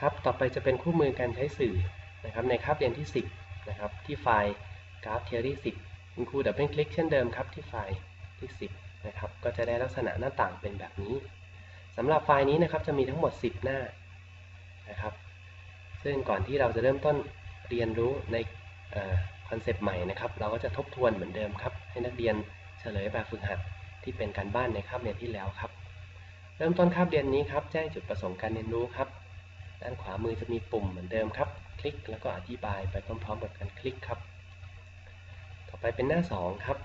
ครับ ต่อไปจะเป็นคู่มือการใช้สื่อนะครับในคาบเรียนที่ 10นะครับที่ไฟล์กราฟ Theory 10คุณครูดับเบิลคลิกเช่นเดิมครับที่ไฟล์ที่ 10นะครับก็จะได้ลักษณะหน้าต่างเป็นแบบนี้สำหรับไฟล์นี้นะครับจะมีทั้งหมด 10 หน้านะครับซึ่งก่อนที่เราจะเริ่มต้นเรียนรู้ในคอนเซปต์ใหม่นะครับ เราก็จะทบทวนเหมือนเดิมครับ ให้นักเรียนเฉลยแบบฝึกหัดที่เป็นการบ้านในคาบเรียนที่แล้วครับ เริ่มต้นคาบเรียนนี้ครับ แจ้งจุดประสงค์การเรียนรู้ครับ ด้านขวามือจะมีปุ่มเหมือนเดิมครับ คลิกแล้วก็อธิบายไปพร้อมๆกับการคลิกครับ ต่อไปเป็นหน้า 2 ครับ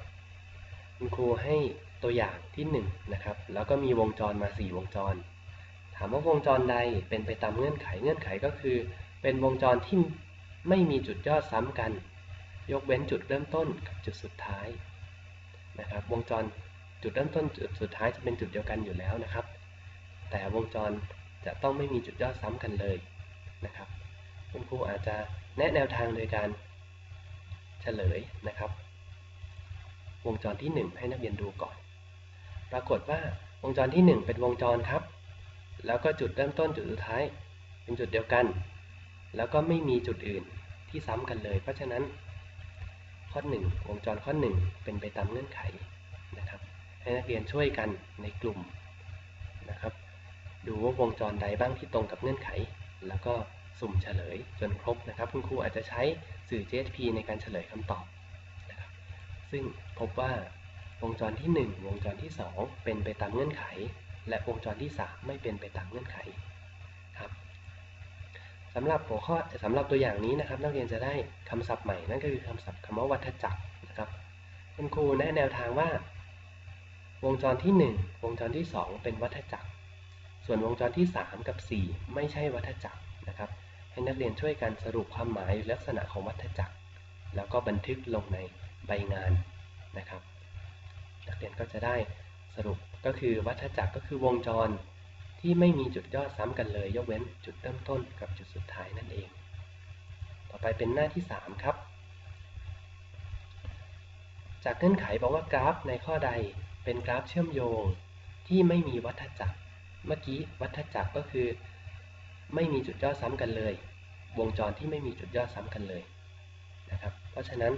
คุณครูให้ตัวอย่างที่1นนะครับ แล้วก็มีวงจรมา 4 วงจร ถามว่าวงจรใดเป็นไปตามเงื่อนไข เงื่อนไขก็คือ เป็นวงจรที่ไม่มีจุดยอดซ้ำกัน ยกเว้นจุดเริ่มต้นกับจุดสุดท้ายนะครับ วงจรจุดเริ่มต้นจุดสุดท้ายจะเป็นจุดเดียวกันอยู่แล้วนะครับ แต่วงจร จะต้องไม่มีจุดยอดซ้ำกันเลยนะครับ คุณครูอาจจะแนะแนวทางโดยการเฉลยนะครับ วงจรที่ 1 ให้นักเรียนดูก่อน ปรากฏว่าวงจรที่ 1 เป็นวงจรครับ แล้วก็จุดเริ่มต้นจุดสุดท้าย เป็นจุดเดียวกัน แล้วก็ไม่มีจุดอื่นที่ซ้ำกันเลย เพราะฉะนั้นข้อ 1 วงจรข้อ 1 เป็นไปตามเงื่อนไขนะครับ ให้นักเรียนช่วยกันในกลุ่มนะครับ ดูว่าวงจรใดบ้างที่ตรงกับเงื่อนไข แล้วก็สุ่มเฉลยจนครบนะครับ คุณครูอาจจะใช้สื่อ JSP ในการเฉลยคำตอบนะครับ ซึ่งพบว่าวงจรที่ 1 วงจรที่ 2 เป็นไปตามเงื่อนไข และวงจรที่ 3 ไม่เป็นไปตามเงื่อนไขครับสำหรับหัวข้อสำหรับตัวอย่างนี้นะครับ นักเรียนจะได้คำศัพท์ใหม่นั่นก็คือคำศัพท์คำว่าวัฏจักรนะครับ คุณครูแนะแนวทางว่า วงจรที่ 1 วงจรที่ 2 เป็นวัฏจักร ส่วนวงจรที่ 3 กับ 4 ไม่ใช่วัฏจักรนะครับ ให้นักเรียนช่วยกันสรุปความหมายลักษณะของวัฏจักร แล้วก็บันทึกลงในใบงานนะครับ นักเรียนก็จะได้สรุปก็คือวัฏจักรก็คือวงจรที่ไม่มีจุดยอดซ้ำกันเลย ยกเว้นจุดเริ่มต้นกับจุดสุดท้ายนั่นเอง ต่อไปเป็นหน้าที่ 3 ครับ จากเงื่อนไขบอกว่ากราฟในข้อใดเป็นกราฟเชื่อมโยงที่ไม่มีวัฏจักร เมื่อกี้วัฏจักรก็คือ ไม่มีจุดยอดซ้ำกันเลย วงจรที่ไม่มีจุดยอดซ้ำกันเลยนะครับ เพราะฉะนั้น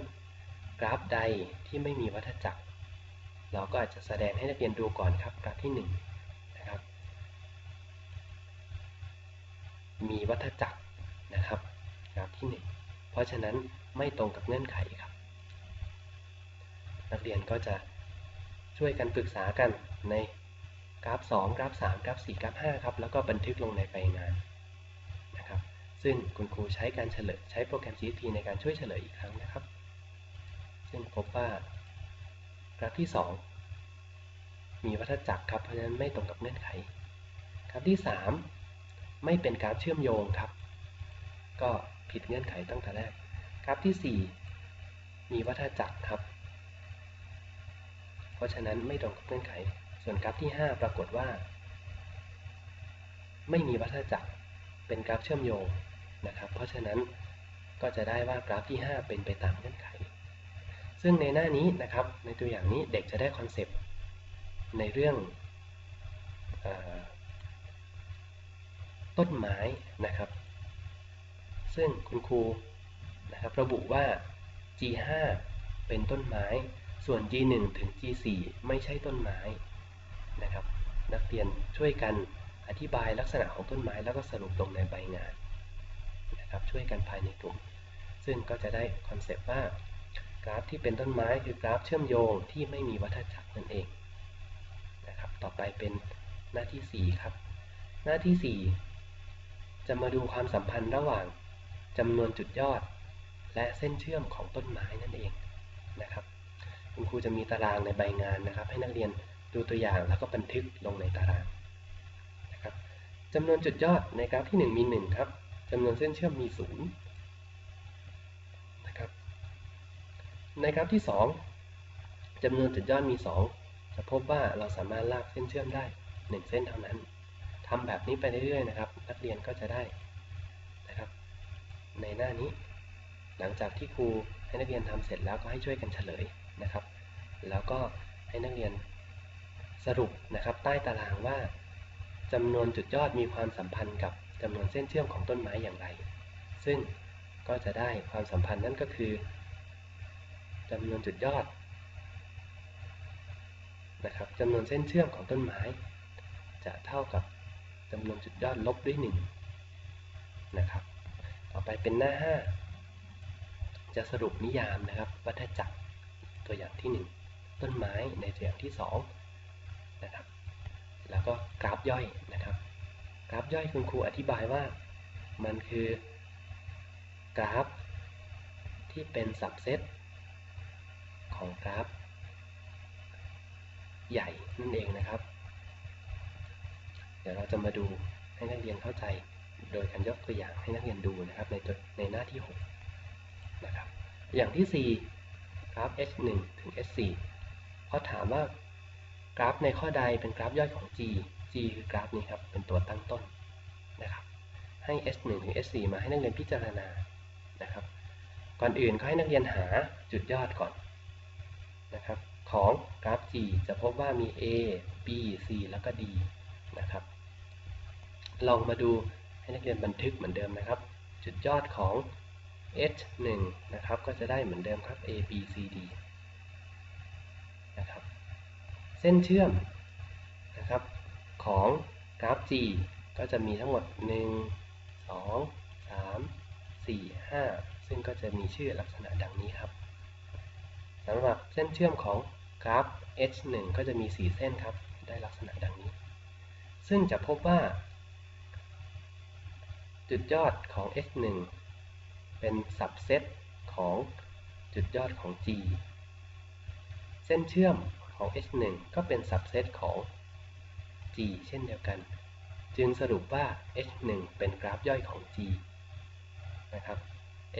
กราฟใดที่ไม่มีวัฏจักร เราก็อาจจะแสดงให้นักเรียนดูก่อนครับกราฟที่1นะครับ มีวัฏจักรนะครับ กราฟที่ 1 เพราะฉะนั้นไม่ตรงกับเงื่อนไขครับ นักเรียนก็จะช่วยกันปรึกษากันใน กราฟ 2 กราฟ 3 กราฟ 4 กราฟ 5 ครับ แล้วก็บันทึกลงในใบงานนะครับ ซึ่งคุณครูใช้การเฉลยใช้โปรแกรม CSP ในการช่วยเฉลยอีกครั้งนะครับ ซึ่งพบว่ากราฟที่ 2 มีวัฏจักรครับ เพราะฉะนั้นไม่ตรงกับเงื่อนไข กราฟที่ 3 ไม่เป็นกราฟเชื่อมโยงครับ ก็ผิดเงื่อนไขตั้งแต่แรก กราฟที่ 4 มีวัฏจักรครับ เพราะฉะนั้นไม่ตรงกับเงื่อนไข ส่วนกราฟที่ 5 ปรากฏว่า ไม่มีวัฏจักรเป็นกราฟเชื่อมโยงนะครับ เพราะฉะนั้นก็จะได้ว่ากราฟที่ 5 เป็นไปตามเงื่อนไข ซึ่งในหน้านี้นะครับ ในตัวอย่างนี้เด็กจะได้คอนเซปต์ในเรื่องอต้นไม้นะครับ ซึ่งคุณครูนะครับระบุว่า G5 เป็นต้นไม้ ส่วน G1 ถึง G4 ไม่ใช่ต้นไม้ นะครับ นักเรียนช่วยกันอธิบายลักษณะของต้นไม้แล้วก็สรุปลงในใบงานนะครับช่วยกันภายในกลุ่ม ซึ่งก็จะได้คอนเซปต์ว่ากราฟที่เป็นต้นไม้คือกราฟเชื่อมโยงที่ไม่มีวัฏจักรนั่นเองนะครับต่อไปเป็นหน้าที่ 4 ครับ หน้าที่ 4 จะมาดูความสัมพันธ์ระหว่างจำนวนจุดยอด และเส้นเชื่อมของต้นไม้นั่นเองนะครับคุณครูจะมีตารางในใบงานนะครับ ให้นักเรียน ดูตัวอย่างแล้วก็บันทึกลงในตารางนะครับจำนวนจุดยอดในกราฟที่ 1 มี 1 ครับจำนวนเส้นเชื่อมมี0นะครับในกราฟที่ 2จำนวนจุดยอดมี 2 จะพบว่าเราสามารถลากเส้นเชื่อมได้ 1 เส้นเท่านั้นทำแบบนี้ไปเรื่อยๆนะครับ นักเรียนก็จะได้นะครับ ในหน้านี้ หลังจากที่ครูให้นักเรียนทำเสร็จแล้วก็ให้ช่วยกันเฉลยนะครับ แล้วก็ให้นักเรียน สรุปนะครับใต้ตารางว่าจำนวนจุดยอดมีความสัมพันธ์กับจำนวนเส้นเชื่อมของต้นไม้อย่างไร ซึ่งก็จะได้ความสัมพันธ์นั่นก็คือจำนวนจุดยอดนะครับจำนวนเส้นเชื่อมของต้นไม้ จะเท่ากับจำนวนจุดยอดลบด้วย1นะครับต่อไปเป็นหน้า 5 จะสรุปนิยามนะครับวัฏจักรตัวอย่างที่ 1 ต้นไม้ในตัวอย่างที่ 2 นะครับ แล้วก็กราฟย่อยนะครับ กราฟย่อยคุณครูอธิบายว่ามันคือกราฟ ที่เป็นสับเซตของกราฟ ใหญ่นั่นเองนะครับ เดี๋ยวเราจะมาดูให้นักเรียนเข้าใจ โดยการยกตัวอย่างให้นักเรียนดูนะครับ ในในหน้าที่ 6 นะครับ อย่างที่ 4 กราฟ h1 ถึง h4 เขาถามว่า กราฟในข้อใดเป็นกราฟย่อยของ g g คือกราฟนี้ครับ เป็นตัวตั้งต้นนะครับ ให้ h1 ถึง h4 มาให้นักเรียนพิจารณานะครับ ก่อนอื่นก็ให้นักเรียนหาจุดยอดก่อนนะครับ ของกราฟ G จะพบว่ามี A B C แล้วก็ D นะครับ ลองมาดูให้นักเรียนบันทึกเหมือนเดิมนะครับ จุดยอดของ H1 นะครับ ก็จะได้เหมือนเดิมครับ A B C D ส้นเชื่อมนะครับของกราฟ G ก็จะมีทั้งหมด 1 2 3 4 5 ซึ่งก็จะมีชื่อลักษณะดังนี้ครับสำหรับเส้นเชื่อมของกราฟ h1 ก็จะมี 4 เส้นครับ ได้ลักษณะดังนี้ ซึ่งจะพบว่า จุดยอดของ h1 เป็นสับเซตของจุดยอดของ g เส้นเชื่อม ของ h1 ก็เป็นสับเซตของ g เช่นเดียวกัน จึงสรุปว่า h1 เป็นกราฟย่อยของ g นะครับ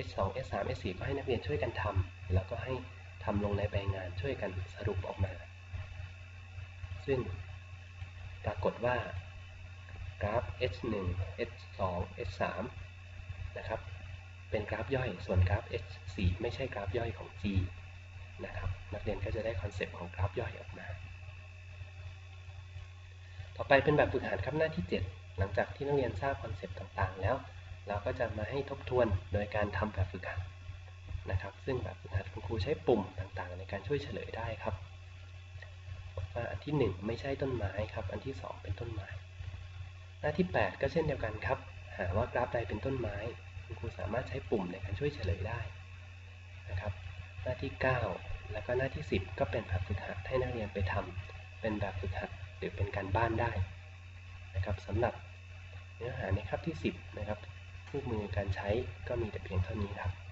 h2 h3 h4 ก็ให้นักเรียนช่วยกันทำแล้วก็ให้ทำลงในใบงานช่วยกันสรุปออกมา ซึ่งปรากฏว่ากราฟ h1 h2 h3 นะครับ เป็นกราฟย่อย ส่วนกราฟ h4 ไม่ใช่กราฟย่อยของ g นะครับ นักเรียนก็จะได้คอนเซปต์ของกราฟย่อยออกมา ต่อไปเป็นแบบฝึกหัดครับหน้าที่ 7 หลังจากที่นักเรียนทราบคอนเซปต์ต่างๆ แล้ว เราก็จะมาให้ทบทวนโดยการทำแบบฝึกหัดนะครับ ซึ่งแบบฝึกหัดคุณครูใช้ปุ่มต่างๆ ในการช่วยเฉลยได้ครับว่าอันที่ 1 ไม่ใช่ต้นไม้ครับ อันที่ 2 เป็นต้นไม้ หน้าที่ 8 ก็เช่นเดียวกันครับ หาว่ากราฟใดเป็นต้นไม้ คุณครูสามารถใช้ปุ่มในการช่วยเฉลยได้ หน้าที่ 9 แล้วก็หน้าที่ 10 ก็เป็นแบบฝึกหัดให้นักเรียนไปทำเป็นแบบฝึกหัดหรือเป็นการบ้านได้นะครับสำหรับเนื้อหาในคาบที่ 10 นะครับคู่มือการใช้ก็มีแต่เพียงเท่านี้ครับ